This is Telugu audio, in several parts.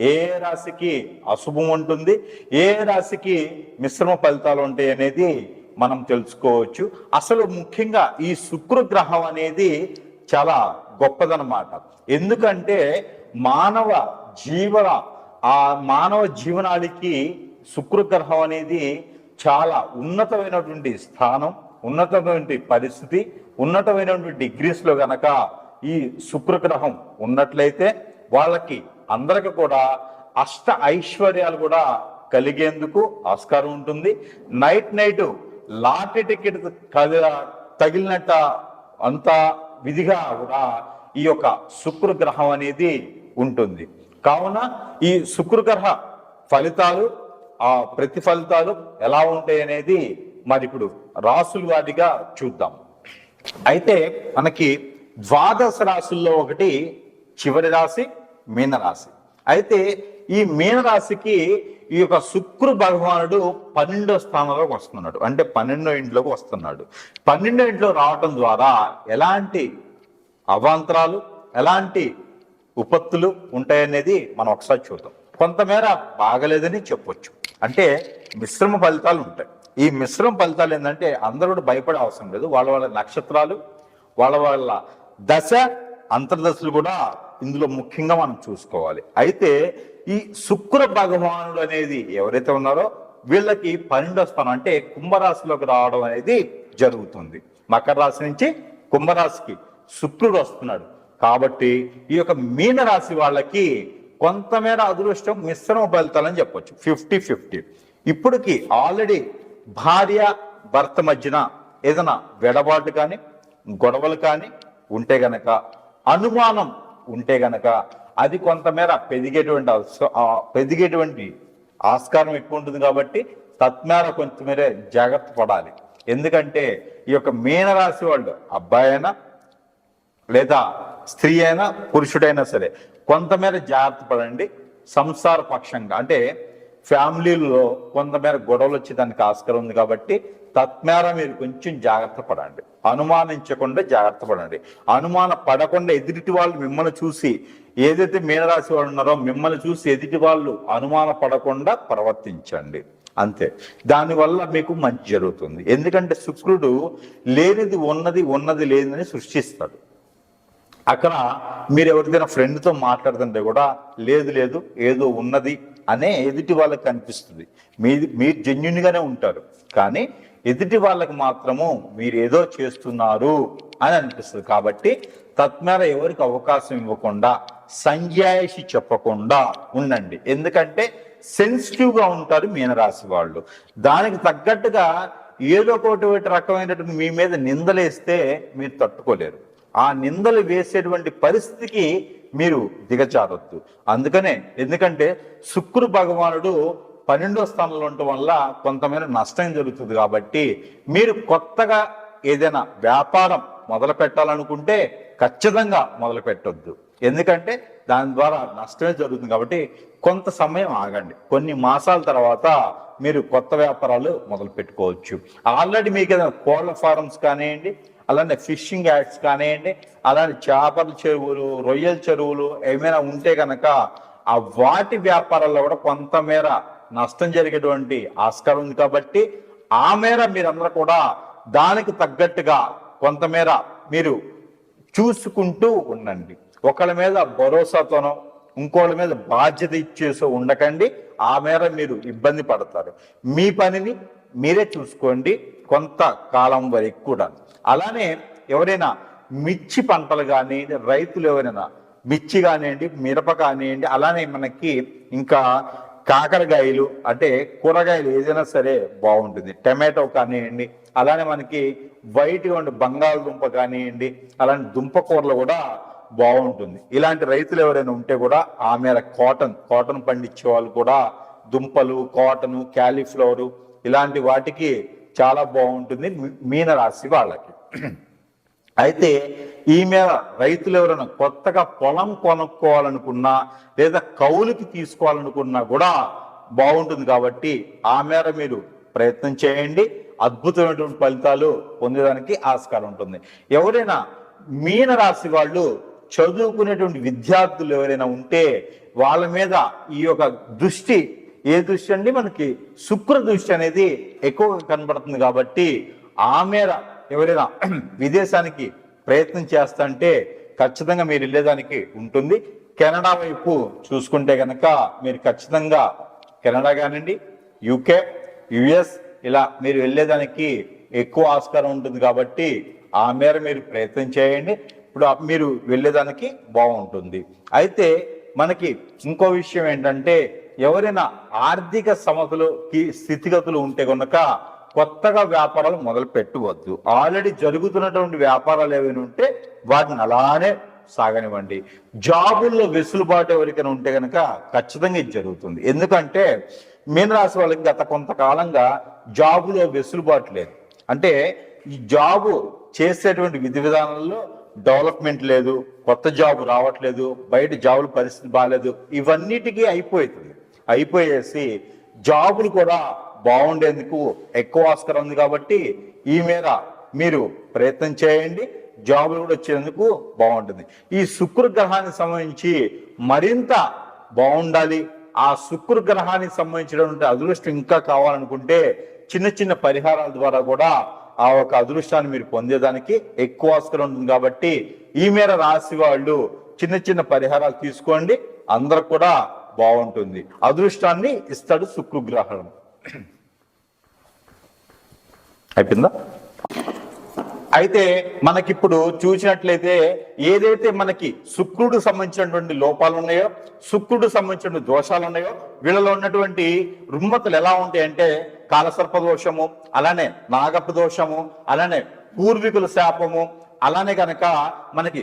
ఏ రాశికి అశుభం ఉంటుంది ఏ రాశికి మిశ్రమ ఫలితాలు ఉంటాయి అనేది మనం తెలుసుకోవచ్చు. అసలు ముఖ్యంగా ఈ శుక్రగ్రహం అనేది చాలా గొప్పదనమాట ఎందుకంటే మానవ జీవన ఆ మానవ జీవనానికి శుక్రగ్రహం అనేది చాలా ఉన్నతమైనటువంటి స్థానం ఉన్నతమైనటువంటి పరిస్థితి ఉన్నతమైనటువంటి డిగ్రీస్లో గనక ఈ శుక్రగ్రహం ఉన్నట్లయితే వాళ్ళకి అందరికి కూడా అష్ట ఐశ్వర్యాలు కూడా కలిగేందుకు ఆస్కారం ఉంటుంది. నైట్ నైట్ లాటరీ టికెట్ తగిలినట్ట అంత విధిగా కూడా ఈ యొక్క శుక్రగ్రహం అనేది ఉంటుంది. కావున ఈ శుక్రగ్రహ ఫలితాలు ఆ ప్రతిఫలితాలు ఎలా ఉంటాయి అనేది మరి ఇప్పుడు రాసుల వారిగా చూద్దాం. అయితే మనకి ద్వాదశ రాశుల్లో ఒకటి చివరి రాశి మీనరాశి. అయితే ఈ మీనరాశికి ఈ యొక్క శుక్రు భగవానుడు పన్నెండో స్థానంలోకి వస్తున్నాడు. అంటే పన్నెండో ఇంట్లోకి వస్తున్నాడు. పన్నెండో ఇంట్లో రావటం ద్వారా ఎలాంటి అవాంతరాలు ఎలాంటి ఉపత్తులు ఉంటాయనేది మనం ఒకసారి చూద్దాం. కొంతమేర బాగలేదని చెప్పొచ్చు. అంటే మిశ్రమ ఫలితాలు ఉంటాయి. ఈ మిశ్రమ ఫలితాలు ఏంటంటే అందరూ కూడా భయపడే అవసరం లేదు. వాళ్ళ వాళ్ళ నక్షత్రాలు వాళ్ళ వాళ్ళ దశ అంతర్దశలు కూడా ఇందులో ముఖ్యంగా మనం చూసుకోవాలి. అయితే ఈ శుక్ర భగవానుడు అనేది ఎవరైతే ఉన్నారో వీళ్ళకి పన్నెండో స్థానం అంటే కుంభరాశిలోకి రావడం అనేది జరుగుతుంది. మకర రాశి నుంచి కుంభరాశికి శుక్రుడు వస్తున్నాడు. కాబట్టి ఈ యొక్క మీన రాశి వాళ్ళకి కొంతమేర అదృష్టం మిశ్రమ ఫలితాలని చెప్పొచ్చు. Fifty fifty. ఇప్పటికి ఆల్రెడీ భార్య భర్త మధ్యన ఏదైనా వెడబాటు కానీ గొడవలు కానీ ఉంటే గనక అనుమానం ఉంటే గనక అది కొంతమేర పెరిగేటువంటి పెరిగేటువంటి ఆస్కారం ఎక్కువ ఉంటుంది కాబట్టి తత్మేర కొంచెమేరే జాగ్రత్త పడాలి. ఎందుకంటే ఈ యొక్క మీనరాశి వాళ్ళు అబ్బాయి అయినా లేదా స్త్రీ అయినా పురుషుడైనా సరే కొంతమేర జాగ్రత్త పడండి. సంసార పక్షంగా అంటే ఫ్యామిలీలో కొంతమేర గొడవలు వచ్చేదానికి ఆస్కారం ఉంది కాబట్టి తత్మేర మీరు కొంచెం జాగ్రత్త పడండి. అనుమానించకుండా జాగ్రత్త పడండి. అనుమాన పడకుండా ఎదుటి వాళ్ళు మిమ్మల్ని చూసి ఏదైతే మీనరాశి వాళ్ళు ఉన్నారో మిమ్మల్ని చూసి ఎదుటి వాళ్ళు అనుమాన పడకుండా ప్రవర్తించండి. అంతే. దానివల్ల మీకు మంచి జరుగుతుంది. ఎందుకంటే శుక్రుడు లేనిది ఉన్నది ఉన్నది లేనిదని సృష్టిస్తాడు. అక్కడ మీరు ఎవరిదైనా ఫ్రెండ్తో మాట్లాడుతుంటే కూడా లేదు లేదు ఏదో ఉన్నది అనే ఎదుటి వాళ్ళకి కనిపిస్తుంది. మీది మీరు జెన్యున్గానే ఉంటారు. కానీ ఎదుటి వాళ్ళకి మాత్రము మీరు ఏదో చేస్తున్నారు అని అనిపిస్తుంది. కాబట్టి తత్మేర ఎవరికి అవకాశం ఇవ్వకుండా సంజాయిషి చెప్పకుండా ఉండండి. ఎందుకంటే సెన్సిటివ్గా ఉంటారు మీనరాశి వాళ్ళు. దానికి తగ్గట్టుగా ఏదో ఒకటి రకమైనటువంటి మీ మీద నిందలేస్తే మీరు తట్టుకోలేరు. ఆ నిందలు వేసేటువంటి పరిస్థితికి మీరు దిగజారొద్దు. అందుకనే ఎందుకంటే శుక్రు భగవానుడు పన్నెండో స్థానంలో ఉండటం వల్ల కొంతమేర నష్టం జరుగుతుంది కాబట్టి మీరు కొత్తగా ఏదైనా వ్యాపారం మొదలు పెట్టాలనుకుంటే ఖచ్చితంగా మొదలు పెట్టొద్దు. ఎందుకంటే దాని ద్వారా నష్టమే జరుగుతుంది కాబట్టి కొంత సమయం ఆగండి. కొన్ని మాసాల తర్వాత మీరు కొత్త వ్యాపారాలు మొదలు పెట్టుకోవచ్చు. ఆల్రెడీ మీకు ఏదైనా కోళ్ళ ఫారమ్స్ కానివ్వండి అలానే ఫిషింగ్ యాడ్స్ కానివ్వండి అలానే చేపల చెరువులు రొయ్యల చెరువులు ఏమైనా ఉంటే కనుక ఆ వాటి వ్యాపారాల్లో కూడా కొంతమేర నష్టం జరిగేటువంటి ఆస్కారం ఉంది కాబట్టి ఆ మేర మీరందరూ కూడా దానికి తగ్గట్టుగా కొంతమేర మీరు చూసుకుంటూ ఉండండి. ఒకళ్ళ మీద భరోసాతోనో ఇంకోళ్ళ మీద బాధ్యత ఇచ్చేసో ఉండకండి. ఆ మేర మీరు ఇబ్బంది పడతారు. మీ పనిని మీరే చూసుకోండి కొంత కాలం వరకు కూడా. అలానే ఎవరైనా మిర్చి పంటలు కానివ్వండి రైతులు ఎవరైనా మిర్చి కానివ్వండి మిరప కానివ్వండి అలానే మనకి ఇంకా కాకరకాయలు అంటే కూరగాయలు ఏదైనా సరే బాగుంటుంది. టమాటో కానివ్వండి అలానే మనకి వైట్గా ఉండే బంగాళదుంప కానివ్వండి అలాంటి దుంప కూరలు కూడా బాగుంటుంది. ఇలాంటి రైతులు ఎవరైనా ఉంటే కూడా ఆ మేర కాటన్ కాటన్ పండించే వాళ్ళు కూడా దుంపలు కాటను క్యాలీఫ్లవరు ఇలాంటి వాటికి చాలా బాగుంటుంది మీనరాశి వాళ్ళకి. అయితే ఈ రైతులు ఎవరైనా కొత్తగా పొలం కొనుక్కోవాలనుకున్నా లేదా కౌలుకి తీసుకోవాలనుకున్నా కూడా బాగుంటుంది కాబట్టి ఆ మేర మీరు ప్రయత్నం చేయండి. అద్భుతమైనటువంటి ఫలితాలు పొందేదానికి ఆస్కారం ఉంటుంది. ఎవరైనా మీన రాశి వాళ్ళు చదువుకునేటువంటి విద్యార్థులు ఎవరైనా ఉంటే వాళ్ళ మీద ఈ యొక్క దృష్టి ఏ దృష్టి అండి? మనకి శుక్ర దృష్టి అనేది ఎక్కువగా కనబడుతుంది కాబట్టి ఆ మేర ఎవరైనా విదేశానికి ప్రయత్నం చేస్తంటే ఖచ్చితంగా మీరు వెళ్ళేదానికి ఉంటుంది. కెనడా వైపు చూసుకుంటే కనుక మీరు ఖచ్చితంగా కెనడా కానివ్వండి యూకే యుఎస్ ఇలా మీరు వెళ్ళేదానికి ఎక్కువ ఆస్కారం ఉంటుంది కాబట్టి ఆ మేర మీరు ప్రయత్నం చేయండి. ఇప్పుడు మీరు వెళ్ళేదానికి బాగుంటుంది. అయితే మనకి ఇంకో విషయం ఏంటంటే ఎవరైనా ఆర్థిక సమస్యలు స్థితిగతులు ఉంటే కనుక కొత్తగా వ్యాపారాలు మొదలు పెట్టవద్దు. ఆల్రెడీ జరుగుతున్నటువంటి వ్యాపారాలు ఏమైనా ఉంటే వాటిని అలానే సాగనివ్వండి. జాబుల్లో వెసులుబాటు ఎవరికైనా ఉంటే కనుక ఖచ్చితంగా ఇది జరుగుతుంది. ఎందుకంటే మీనరాశి వాళ్ళకి గత కొంతకాలంగా జాబులో వెసులుబాటు లేదు. అంటే ఈ జాబు చేసేటువంటి విధి విధానాల్లో డెవలప్మెంట్ లేదు కొత్త జాబ్ రావట్లేదు బయట జాబుల పరిస్థితి బాగాలేదు ఇవన్నిటికీ అయిపోతుంది అయిపోయేసి జాబులు కూడా బాగుండేందుకు ఎక్కువ ఆస్కారం ఉంది కాబట్టి ఈ మేర మీరు ప్రయత్నం చేయండి జాబులు కూడా వచ్చేందుకు బాగుంటుంది. ఈ శుక్రగ్రహానికి సంబంధించి మరింత బాగుండాలి. ఆ శుక్రగ్రహానికి సంబంధించినటువంటి అదృష్టం ఇంకా కావాలనుకుంటే చిన్న చిన్న పరిహారాల ద్వారా కూడా ఆ ఒక అదృష్టాన్ని మీరు పొందేదానికి ఎక్కువ ఆస్కారం ఉంటుంది కాబట్టి ఈ మేర రాశి వాళ్ళు చిన్న చిన్న పరిహారాలు తీసుకోండి. అందరు కూడా బాగుంటుంది. అదృష్టాన్ని ఇస్తాడు శుక్రగ్రహణం. అయిపోయిందా? అయితే మనకిప్పుడు చూసినట్లయితే ఏదైతే మనకి శుక్రుడు సంబంధించినటువంటి లోపాలు ఉన్నాయో శుక్రుడు సంబంధించిన దోషాలు ఉన్నాయో వీళ్ళలో ఉన్నటువంటి రుమ్మతులు ఎలా ఉంటాయంటే కాలసర్ప దోషము అలానే నాగప్ప దోషము అలానే పూర్వీకుల శాపము అలానే కనుక మనకి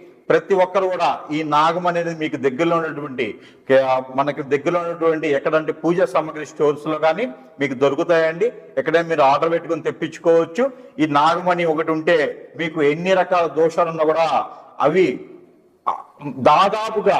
ప్రతి ఒక్కరు కూడా ఈ నాగం అనేది మీకు దగ్గరలో ఉన్నటువంటి మనకి దగ్గరలో ఉన్నటువంటి ఎక్కడంటే పూజా సామాగ్రి స్టోర్స్లో కానీ మీకు దొరుకుతాయండి. ఎక్కడైనా మీరు ఆర్డర్ పెట్టుకొని తెప్పించుకోవచ్చు. ఈ నాగమణి ఒకటి ఉంటే మీకు ఎన్ని రకాల దోషాలు ఉన్నా కూడా అవి దాదాపుగా